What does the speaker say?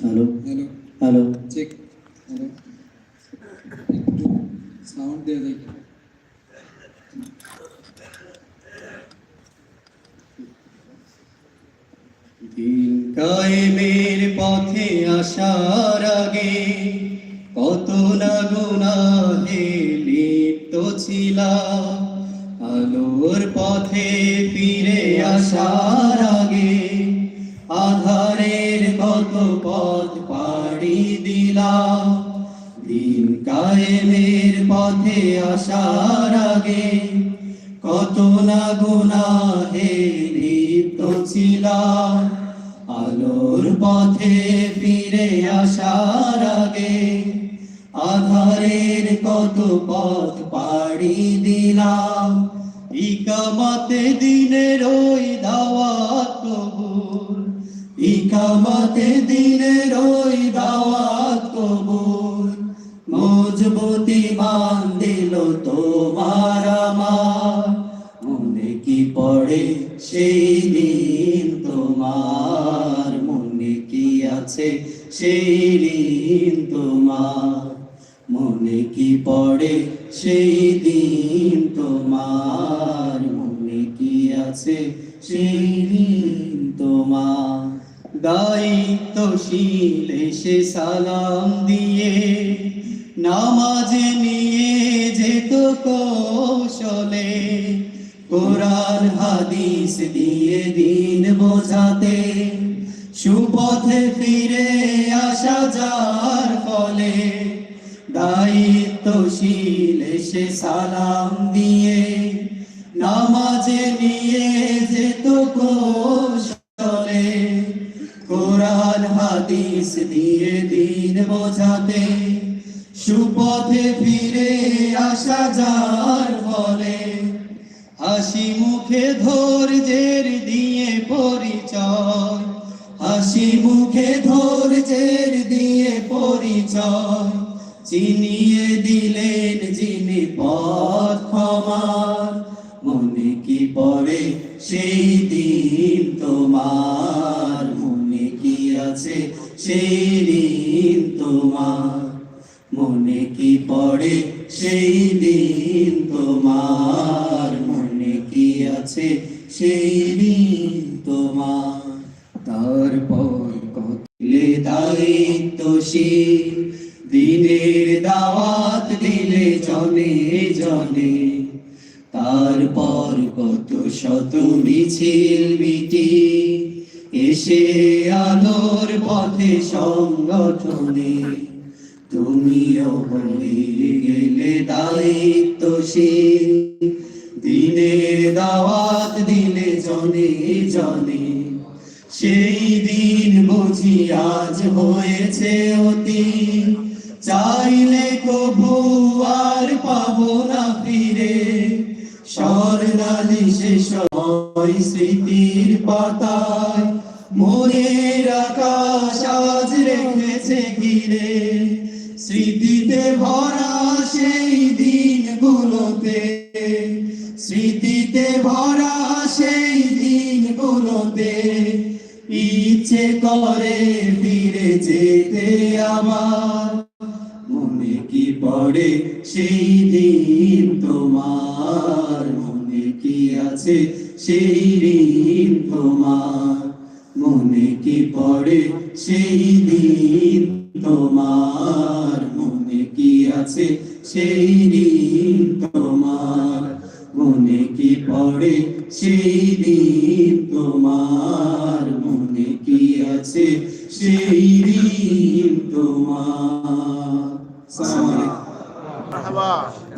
Hello hello hello check hello একটু sound দিয়ে দেখি দিন কায়েমের পথে আসার আগে কত না গুনাহে লিপ্ত ছিলাম। আলোর পথে ফিরে আসার আগে আধারের কত পথ পাড়ি দিলাম। দিন কায়েমের পথে আসার আগে কত না গুনাহে লিপ্ত ছিলাম। আলোর পথে ফিরে আসার আগে আধারের কত পথ পাড়ি দিলাম। ইকামাতে দিনের ওই ইকামাতে দিনের ওই দাওয়াত কবুল। মজবুতি মান দিল তোমার আমার। মনে কি পড়ে সেই দিন তোমার? মনে কি আছে সেই দিন তোমার? মনে কি পড়ে সেই দিন তোমার? মনে কি আছে সেই দিন তোমার? দায়িত্বশীল এসে সালাম দিয়ে নামাজে নিয়ে যেত কৌশলে। কোরআন, হাদিস দিয়ে দিন বোঝাতে সুপথে ফিরে আসা যার ফলে দায়িত্বশীল এসে সালাম দিয়ে নামাজে নিয়ে দিয়ে দিন বোঝাতে, সুপথে ফিরে আসা যার ফলে, হাসি মুখে ধর ধৈর্যের দিয়ে পরিচয়, হাসি মুখে ধর ধৈর্যের দিয়ে পরিচয়, চিনিয়ে দিলেন যিনি পথ ক্ষমার, মনে কি পড়ে সেই দিন তোমার? আছে সেই দিন তোমার। মনে কি পড়ে সেই দিন তোমার? মনে কি আছে সেই দিন তোমার? তারপর কতলে দায়িত্বশীল, দিনের দাওয়াত দিলে জনে জনে। তারপর কত শত মিছিল, মিটি এসে আলোর পথে সংগঠনে, তুমিও হয়ে গেলে দায়িত্বশীল দিনের দাওয়াত দিলে জনে জনে, সেই দিন বুঝি আজ হয়েছে অতি। চাইলে কবু আর পাবো না ফিরে, স্বর্ণালী সময় স্মৃতির পাতায়। মনের আকাশ আজ রেখেছে ঘিরে। স্মৃতিতে ভরা সেই দিনগুলোতে, স্মৃতিতে ভরা সেই দিনগুলোতে, ইচ্ছে করে ফিরে যেতে আমার মনে কি পড়ে সেই দিন তোমার? মনে কি আছে সেই দিন তোমার? মনে কি পড়ে সেই দিন তোমার? মনে কি আছে সেই দিন তোমার? মনে কি পড়ে সেই দিন তোমার? মনে কি আছে সেই দিন তোমার? সালাম